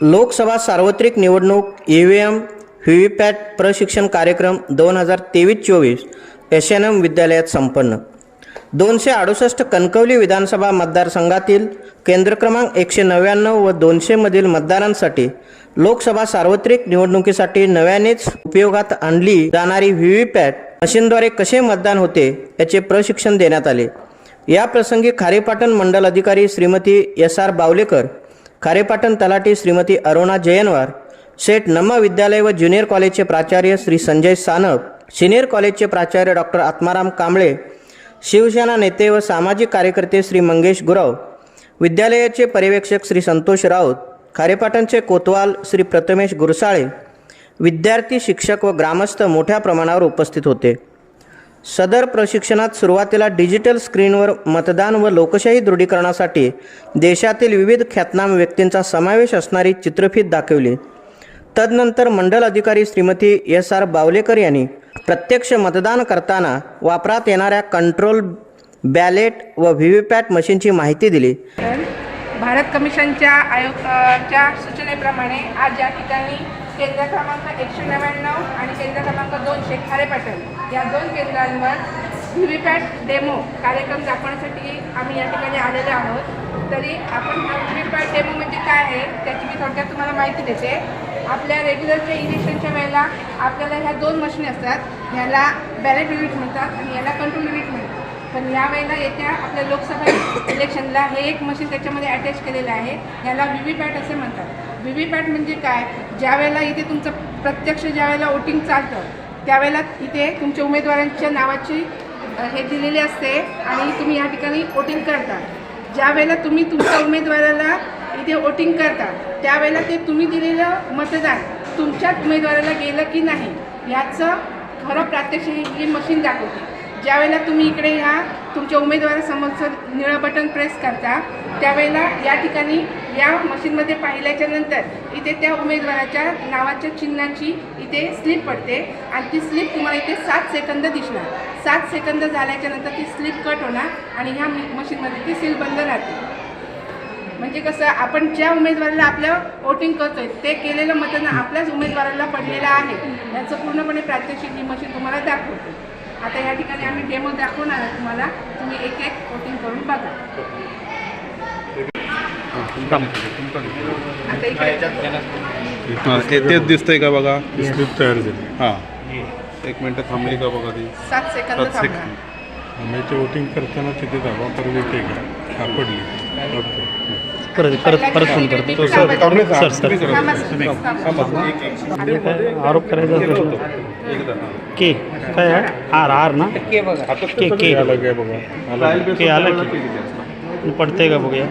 लोकसभा सार्वत्रिक निवडणूक E V M V V पॅट प्रशिक्षण कार्यक्रम दोन हजार तेवीस चोवीस एस एन एम विद्यालयात संपन्न. दोनशे अडुसष्ट कणकवली विधानसभा मतदारसंघातील केंद्र क्रमांक एकशे नव्याण्णव व दोनशेमधील मतदारांसाठी लोकसभा सार्वत्रिक निवडणुकीसाठी नव्यानेच उपयोगात आणली जाणारी व्ही व्ही पॅट मशीनद्वारे कसे मतदान होते याचे प्रशिक्षण देण्यात आले. या प्रसंगी खारेपाटण मंडल अधिकारी श्रीमती एस आर बावलेकर खारेपाटण तलाठी श्रीमती अरुणा जयनवार सेठ नम्मा विद्यालय व ज्युनियर कॉलेजचे प्राचार्य श्री संजय सानप सिनियर कॉलेजचे प्राचार्य डॉक्टर आत्माराम कांबळे शिवसेना नेते व सामाजिक कार्यकर्ते श्री मंगेश गुरव विद्यालयाचे पर्यवेक्षक श्री संतोष राऊत खारेपाटणचे कोतवाल श्री प्रथमेश गुरसाळे विद्यार्थी शिक्षक व ग्रामस्थ मोठ्या प्रमाणावर उपस्थित होते. सदर प्रशिक्षणात सुरुवातीला डिजिटल स्क्रीनवर मतदान व लोकशाही दृढीकरणासाठी देशातील विविध ख्यातनाम व्यक्तींचा समावेश असणारी चित्रफीत दाखवली. तदनंतर मंडल अधिकारी श्रीमती एस आर बावलेकर यांनी प्रत्यक्ष मतदान करताना वापरात येणाऱ्या कंट्रोल बॅलेट व व्ही व्ही पॅट मशीनची माहिती दिली. भारत कमिशनच्या आयोगाच्या सूचनेप्रमाणे आज या ठिकाणी केंद्र क्रमांक एकशे नव्याण्णव आणि केंद्र क्रमांक दोनशे खारेपाटण या दोन केंद्रांवर व्ही व्ही पॅट डेमो कार्यक्रम दाखवण्यासाठी आम्ही या ठिकाणी आलेलो आहोत. तरी आपण हा व्ही व्ही पॅट डेमो म्हणजे काय आहे त्याची मी थोडक्यात तुम्हाला माहिती देते. आपल्या रेग्युलरच्या इलेक्शनच्या वेळेला आपल्याला ह्या दोन मशीन असतात. ह्याला बॅलेट युनिट म्हणतात आणि याला कंट्रोल युनिट म्हणतात. पण यावेळेला येत्या आपल्या लोकसभा इलेक्शनला हे एक मशीन त्याच्यामध्ये अटॅच केलेलं आहे. याला व्ही व्ही पॅट असे म्हणतात. व्ही व्ही पॅट म्हणजे काय? ज्या वेळेला इथे तुमचं प्रत्यक्ष ज्या वेळेला वोटिंग चालतं त्यावेळेला इथे तुमच्या उमेदवारांच्या नावाची हे दिलेले असते आणि तुम्ही या ठिकाणी वोटिंग करता. ज्यावेळेला तुम्ही तुमच्या उमेदवाराला इथे वोटिंग करता त्यावेळेला ते तुम्ही दिलेलं मतदान तुमच्याच उमेदवाराला गेलं की नाही याचं खरं प्रात्यक्षिक ही मशीन दाखवते. ज्यावेळेला तुम्ही इकडे ह्या तुमच्या उमेदवारासमोरचं निळं बटन प्रेस करता त्यावेळेला या ठिकाणी या मशीनमध्ये पाहिल्याच्या नंतर इथे त्या उमेदवाराच्या नावाच्या चिन्हाची इथे स्लिप पडते आणि ती स्लिप तुम्हाला इथे सात सेकंद दिसणार. सात सेकंद झाल्याच्यानंतर ती स्लिप कट होणार आणि ह्या मशीनमध्ये ती सील बंद राहते. म्हणजे कसं आपण ज्या उमेदवाराला आपलं वोटिंग करतोय ते केलेलं मतदान आपल्याच उमेदवाराला पडलेलं आहे. याचं पूर्णपणे प्रात्यक्षिक ही मशीन तुम्हाला दाखवते. आता या ठिकाणी आम्ही डेमो दाखवणार आहे तुम्हाला. तुम्ही एक एक वोटिंग करून बघा. आता इकडे हां ते तेच दिसतंय का बघा? स्लिप तयार झाली. हां. एक मिनटं थांबली का बघा ती? सात सेकंद सात थांबणार. सेकंद आम्याची वोटिंग करताना तिथे दाबा करून येते का सापडली. ओके. परत परत परत फोन करतो. Sir sir sir. आरोप करायचा के काय आहे आर आर ना? के के आलं काय बघा. आलं के. आलं की. पडतंय का बघूया?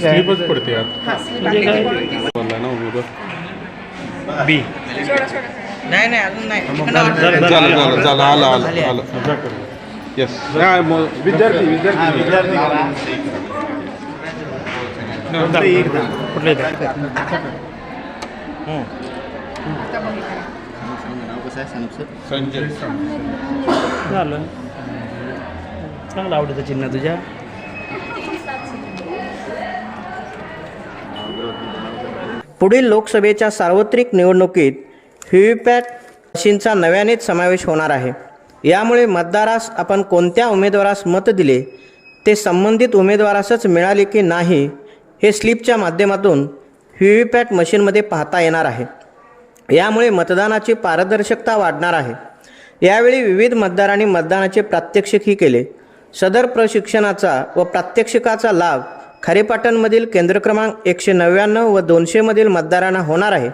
स्लिपच पडते हा, म्हणजे. काय? बी. नाही नाही अजून नाही. झालं आलं आलं. येस नाही मग विद्यार्थी विद्यार्थी. कुठले? हं. संजय. झालं चांगलं आवडतं चिन्ह तुझ्या. पुढील लोकसभेच्या सार्वत्रिक निवडणुकीत व्हीव्हीपॅट मशीनचा नव्यानेच समावेश होणार आहे. यामुळे मतदारास आपण कोणत्या उमेदवारास मत दिले ते संबंधित उमेदवारासच मिळाले की नाही हे स्लिपच्या माध्यमातून व्हीव्हीपॅट मशीनमध्ये पाहता येणार आहे. यामुळे मतदानाची पारदर्शकता वाढणार आहे. यावेळी विविध मतदारांनी मतदानाचे प्रात्यक्षिकही केले. सदर प्रशिक्षणाचा व प्रात्यक्षिकाचा लाभ खारेपाटणमधील केंद्र क्रमांक एकशे नव्याण्णव व दोनशेमधील मतदारांना होणार आहे.